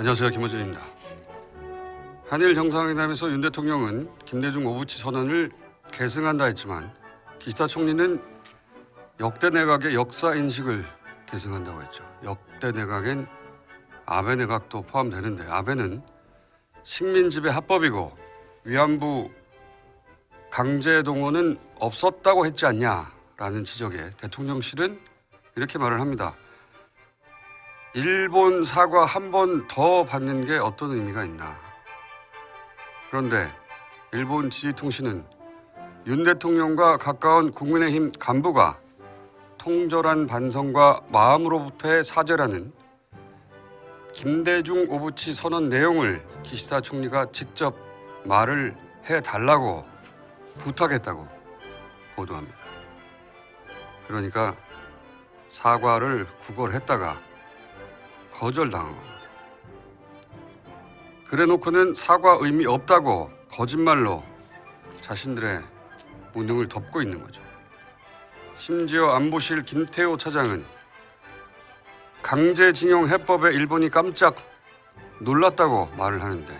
안녕하세요. 김호준입니다. 한일 정상회담에서 윤 대통령은 김대중 오부치 선언을 계승한다 했지만 기시다 총리는 역대 내각의 역사 인식을 계승한다고 했죠. 역대 내각엔 아베 내각도 포함되는데 아베는 식민 지배 합법이고 위안부 강제 동원은 없었다고 했지 않냐라는 지적에 대통령실은 이렇게 말을 합니다. 일본 사과 한 번 더 받는 게 어떤 의미가 있나? 그런데 일본 지지통신은 윤 대통령과 가까운 국민의힘 간부가 통절한 반성과 마음으로부터의 사죄라는 김대중 오부치 선언 내용을 기시다 총리가 직접 말을 해 달라고 부탁했다고 보도합니다. 그러니까 사과를 구걸했다가 거절당한 겁니다. 그래 놓고는 사과 의미 없다고 거짓말로 자신들의 무능을 덮고 있는 거죠. 심지어 안보실 김태호 차장은 강제징용 해법에 일본이 깜짝 놀랐다고 말을 하는데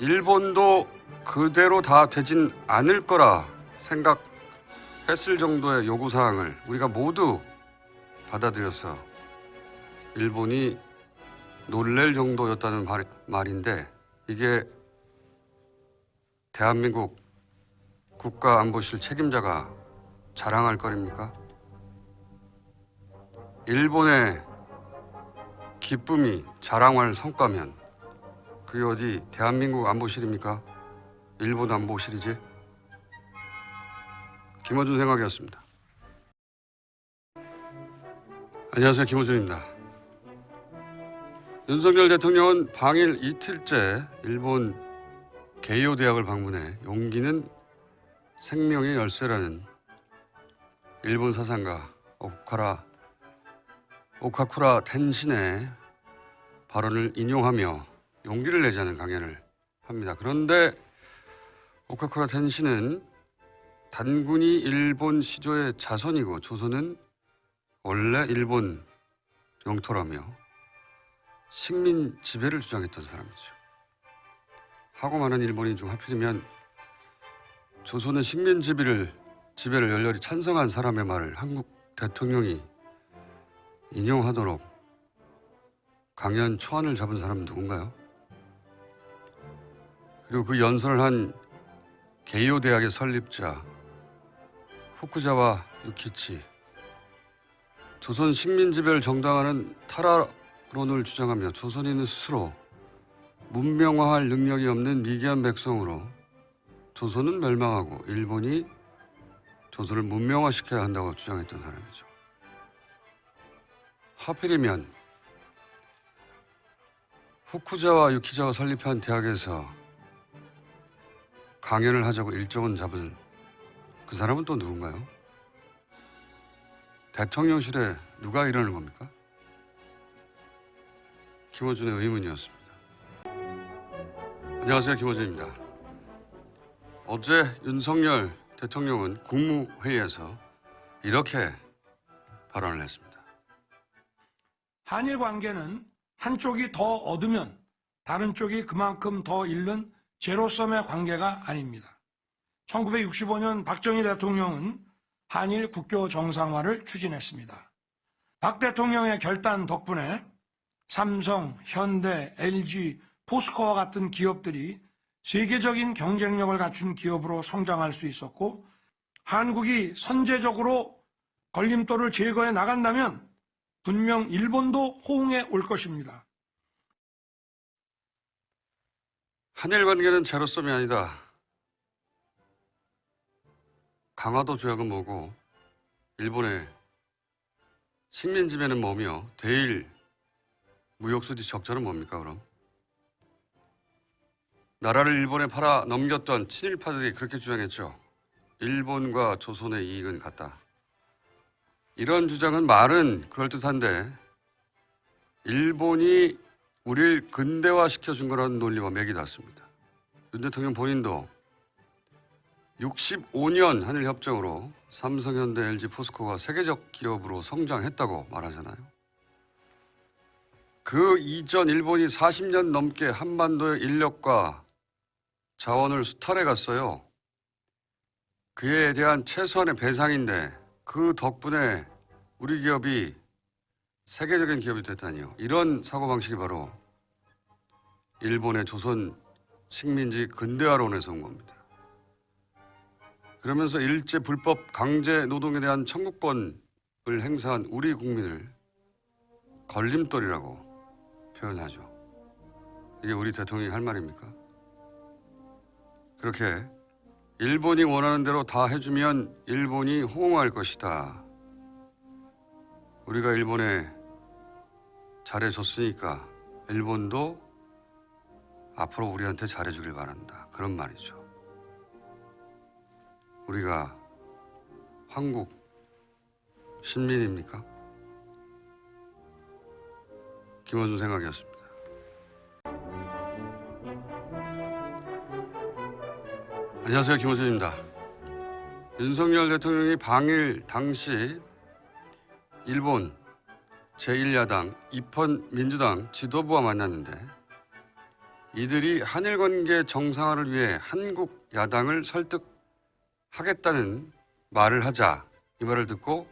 일본도 그대로 다 되진 않을 거라 생각했을 정도의 요구 사항을 우리가 모두 받아들여서 일본이 놀랄 정도였다는 말, 말인데 이게 대한민국 국가안보실 책임자가 자랑할 거립니까? 일본의 기쁨이 자랑할 성과면 그게 어디 대한민국 안보실입니까? 일본 안보실이지? 김어준 생각이었습니다. 안녕하세요. 김호준입니다. 윤석열 대통령은 방일 이틀째 일본 게이오 대학을 방문해 용기는 생명의 열쇠라는 일본 사상가 오카라 오카쿠라 텐신의 발언을 인용하며 용기를 내자는 강연을 합니다. 그런데 오카쿠라 텐신은 단군이 일본 시조의 자손이고 조선은 원래 일본 영토라며 식민 지배를 주장했던 사람이죠. 하고 많은 일본인 중 하필이면 조선은 식민 지배를 지배를 열렬히 찬성한 사람의 말을 한국 대통령이 인용하도록 강연 초안을 잡은 사람은 누군가요? 그리고 그 연설을 한 게이오 대학의 설립자 후쿠자와 유키치 조선 식민 지배를 정당화하는 타라 론을 주장하며 조선인은 스스로 문명화할 능력이 없는 미개한 백성으로 조선은 멸망하고 일본이 조선을 문명화시켜야 한다고 주장했던 사람이죠. 하필이면 후쿠자와 유키자가 설립한 대학에서 강연을 하자고 일정은 잡은 그 사람은 또 누군가요? 대통령실에 누가 이러는 겁니까? 김호준의 의문이었습니다. 안녕하세요. 김호준입니다. 어제 윤석열 대통령은 국무회의에서 이렇게 발언을 했습니다. 한일 관계는 한쪽이 더 얻으면 다른 쪽이 그만큼 더 잃는 제로섬의 관계가 아닙니다. 1965년 박정희 대통령은 한일 국교 정상화를 추진했습니다. 박 대통령의 결단 덕분에 삼성, 현대, LG, 포스코와 같은 기업들이 세계적인 경쟁력을 갖춘 기업으로 성장할 수 있었고 한국이 선제적으로 걸림돌을 제거해 나간다면 분명 일본도 호응해 올 것입니다. 한일 관계는 제로섬이 아니다. 강화도 조약은 뭐고 일본의 식민 지배는 뭐며 대일 무역 수지 적자는 뭡니까 그럼? 나라를 일본에 팔아 넘겼던 친일파들이 그렇게 주장했죠. 일본과 조선의 이익은 같다. 이런 주장은 말은 그럴듯한데 일본이 우리를 근대화시켜준 거라는 논리와 맥이 닿습니다. 윤 대통령 본인도 65년 한일 협정으로 삼성현대, LG, 포스코가 세계적 기업으로 성장했다고 말하잖아요. 그 이전 일본이 40년 넘게 한반도의 인력과 자원을 수탈해 갔어요. 그에 대한 최소한의 배상인데 그 덕분에 우리 기업이 세계적인 기업이 됐다니요. 이런 사고방식이 바로 일본의 조선 식민지 근대화론에서 온 겁니다. 그러면서 일제 불법 강제 노동에 대한 청구권을 행사한 우리 국민을 걸림돌이라고 표현하죠. 이게 우리 대통령이 할 말입니까? 그렇게 일본이 원하는 대로 다 해주면 일본이 호응할 것이다. 우리가 일본에 잘해줬으니까 일본도 앞으로 우리한테 잘해주길 바란다. 그런 말이죠. 우리가 한국 신민입니까? 김원준 생각이었습니다. 안녕하세요. 김원준입니다. 윤석열 대통령이 방일 당시 일본 제1야당 입헌 민주당 지도부와 만났는데 이들이 한일 관계 정상화를 위해 한국 야당을 설득하겠다는 말을 하자 이 말을 듣고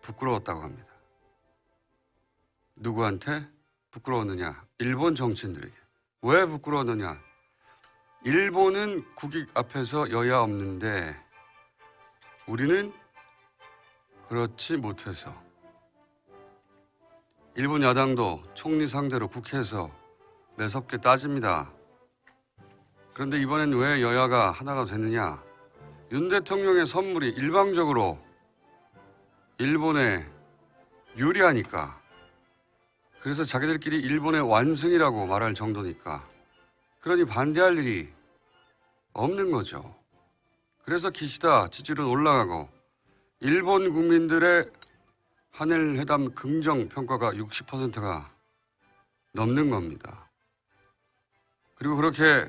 부끄러웠다고 합니다. 누구한테 부끄러웠느냐? 일본 정치인들에게. 왜 부끄러웠느냐? 일본은 국익 앞에서 여야 없는데 우리는 그렇지 못해서 일본 야당도 총리 상대로 국회에서 매섭게 따집니다. 그런데 이번엔 왜 여야가 하나가 됐느냐? 윤 대통령의 선물이 일방적으로 일본에 유리하니까 그래서 자기들끼리 일본의 완승이라고 말할 정도니까 그러니 반대할 일이 없는 거죠. 그래서 기시다 지지율은 올라가고 일본 국민들의 한일 회담 긍정 평가가 60%가 넘는 겁니다. 그리고 그렇게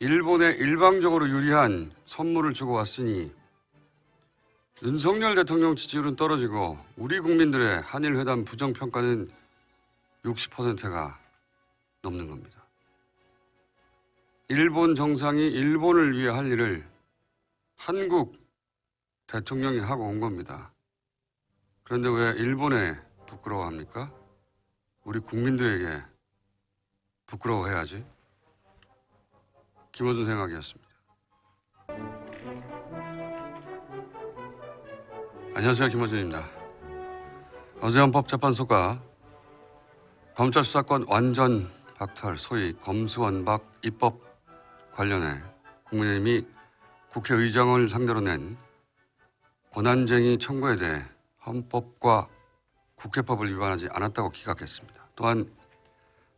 일본에 일방적으로 유리한 선물을 주고 왔으니 윤석열 대통령 지지율은 떨어지고 우리 국민들의 한일 회담 부정 평가는 60%가 넘는 겁니다. 일본 정상이 일본을 위해 할 일을 한국 대통령이 하고 온 겁니다. 그런데 왜 일본에 부끄러워합니까? 우리 국민들에게 부끄러워해야지. 김호준 생각이었습니다. 안녕하세요. 김호준입니다. 어제 헌법재판소가 검찰 수사권 완전 박탈, 소위 검수완박 입법 관련해 국민의힘이 국회의장을 상대로 낸 권한쟁의 청구에 대해 헌법과 국회법을 위반하지 않았다고 기각했습니다. 또한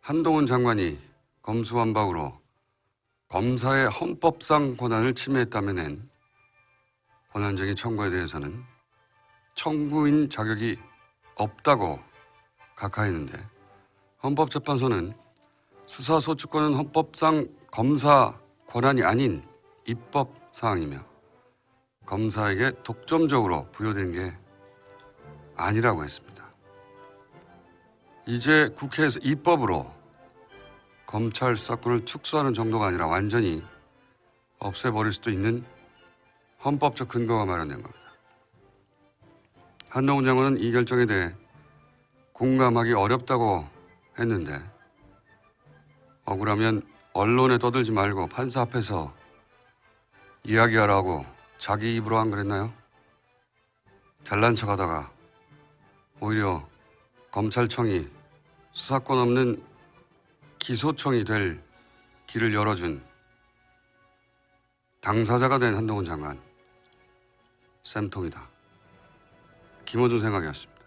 한동훈 장관이 검수완박으로 검사의 헌법상 권한을 침해했다며 낸 권한쟁의 청구에 대해서는 청구인 자격이 없다고 각하했는데 헌법재판소는 수사소추권은 헌법상 검사 권한이 아닌 입법 사항이며 검사에게 독점적으로 부여된 게 아니라고 했습니다. 이제 국회에서 입법으로 검찰 수사권을 축소하는 정도가 아니라 완전히 없애버릴 수도 있는 헌법적 근거가 마련된 겁니다. 한동훈 장관은 이 결정에 대해 공감하기 어렵다고 했는데 억울하면 언론에 떠들지 말고 판사 앞에서 이야기하라고 자기 입으로 한 그랬나요? 잘난 척 하다가 오히려 검찰청이 수사권 없는 기소청이 될 길을 열어준 당사자가 된 한동훈 장관 쌤통이다. 김호준 생각이었습니다.